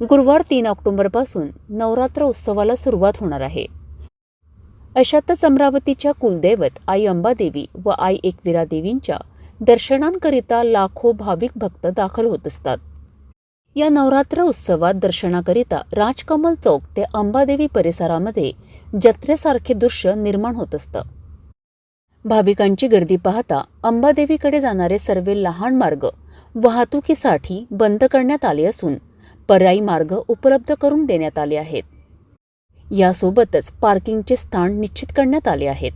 गुरुवार तीन ऑक्टोबरपासून नवरात्र उत्सवाला सुरुवात होणार आहे. अशातच अमरावतीच्या कुलदैवत आई अंबादेवी व आई एकविरा देवींच्या दर्शनांकरिता लाखो भाविक भक्त दाखल होत असतात. या नवरात्र उत्सवात दर्शनाकरिता राजकमल चौक ते अंबादेवी परिसरामध्ये जत्रेसारखे दृश्य निर्माण होत असतं. भाविकांची गर्दी पाहता अंबादेवीकडे जाणारे सर्व लहान मार्ग वाहतुकीसाठी बंद करण्यात आले असून पर्यायी मार्ग उपलब्ध करून देण्यात आले आहेत. यासोबतच पार्किंगचे स्थान निश्चित करण्यात आले आहेत.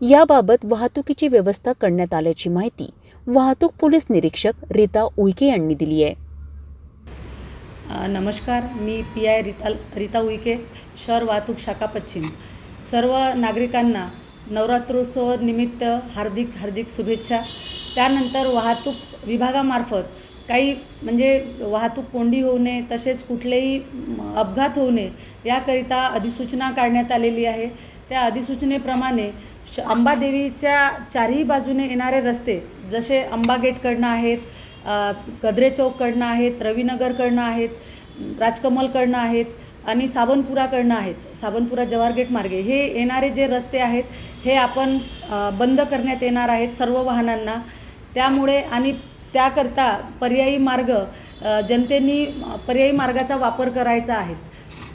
याबाबत वाहतुकीची व्यवस्था करण्यात आल्याची माहिती वाहतूक पोलीस निरीक्षक रीता उईके यांनी दिली आहे. नमस्कार मी पी आय रिता रीता उईके शहर वाहतूक शाखा पश्चिम. सर्व नागरिकांना नवरात्रोत्सव निमित्त हार्दिक हार्दिक शुभेच्छा. त्यानंतर वाहतूक विभागामार्फत काही म्हणजे वाहतूक कोंडी होऊ नये तसेच कुठलेही अपघात होऊ नये याकरिता अधिसूचना काढण्यात आलेली आहे. त्या अधिसूचनेप्रमाणे श अंबादेवीच्या चारही बाजूने येणारे रस्ते जसे अंबा गेटकडनं आहेत अ, गद्रे चौककडनं आहेत रवीनगरकडनं आहेत राजकमलकडनं आहेत आणि सावनपुराकडनं आहेत सावनपुरा जवाहर गेट मार्गे. हे येणारे जे रस्ते आहेत हे आपण बंद करण्यात येणार आहेत सर्व वाहनांना. त्यामुळे आणि त्याकरता पर्यायी मार्ग जनतेनी पर्यायी मार्गाचा वापर करायचा आहे.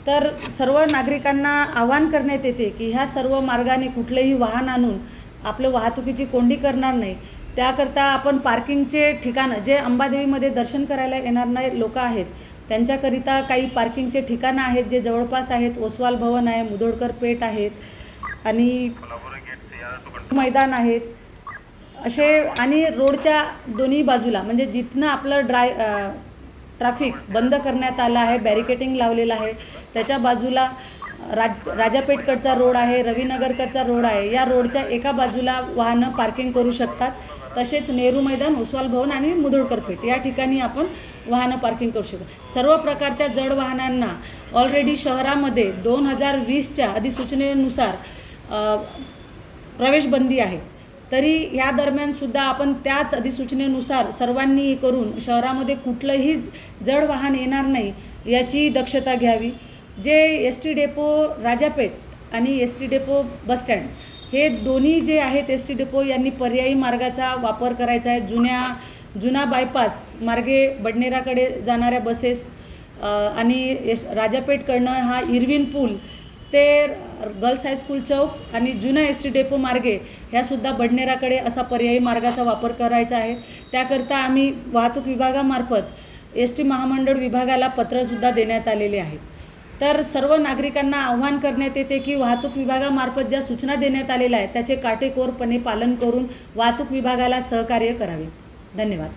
तर सर्व नागरिकांना आवाहन करण्यात येते की ह्या सर्व मार्गाने कुठलेही वाहन आणून आपलं वाहतुकीची कोंडी करणार नाही. त्याकरता आपण पार्किंगचे ठिकाणं जे अंबादेवीमध्ये दर्शन करायला येणार नाही लोक आहेत त्यांच्याकरिता काही पार्किंगचे ठिकाणं आहेत जे जवळपास आहेत. ओसवाल भवन आहे मुदोडकर पेठ आहेत आणि मैदान आहेत. असे आणि रोडच्या दोन्ही बाजूला म्हणजे जिथनं आपलं ड्राय ट्रॅफिक बंद करण्यात आलं आहे बॅरिकेटिंग लावलेलं आहे त्याच्या बाजूला राज राजापेठकडचा रोड आहे रवीनगरकडचा रोड आहे या रोडच्या एका बाजूला वाहनं पार्किंग करू शकतात. तसेच नेहरू मैदान ओसवाल भवन आणि मुधोळकर पेठ या ठिकाणी आपण वाहनं पार्किंग करू शकतो. सर्व प्रकारच्या जड वाहनांना ऑलरेडी शहरामध्ये दोन हजार वीसच्या अधिसूचनेनुसार प्रवेशबंदी आहे. तरी ह्या दरम्यानसुद्धा आपण त्याच अधिसूचनेनुसार सर्वांनी करून शहरामध्ये कुठलंही जड वाहन येणार नाही याची दक्षता घ्यावी. जे एस टी डेपो राजापेठ आणि एस टी डेपो बसस्टँड हे दोन्ही जे आहेत एस टी डेपो यांनी पर्यायी मार्गाचा वापर करायचा आहे. जुन्या जुना बायपास मार्गे बडनेराकडे जाणाऱ्या बसेस आणि एस राजापेठकडनं हा इरविन पूल ते गर्ल्स हायस्कूल चौक आणि जुना एस टी डेपो मार्गे ह्यासुद्धा बडनेराकडे असा पर्यायी मार्गाचा वापर करायचा आहे. त्याकरता आम्ही वाहतूक विभागामार्फत एस टी महामंडळ विभागाला पत्रसुद्धा देण्यात आलेले आहे. तर सर्व नागरिकांना आव्हान करण्यात येते की वाहतूक विभागामार्फत ज्या सूचना देण्यात आलेल्या आहेत त्याचे काटेकोरपणे पालन करून वाहतूक विभागाला सहकार्य करावे. धन्यवाद.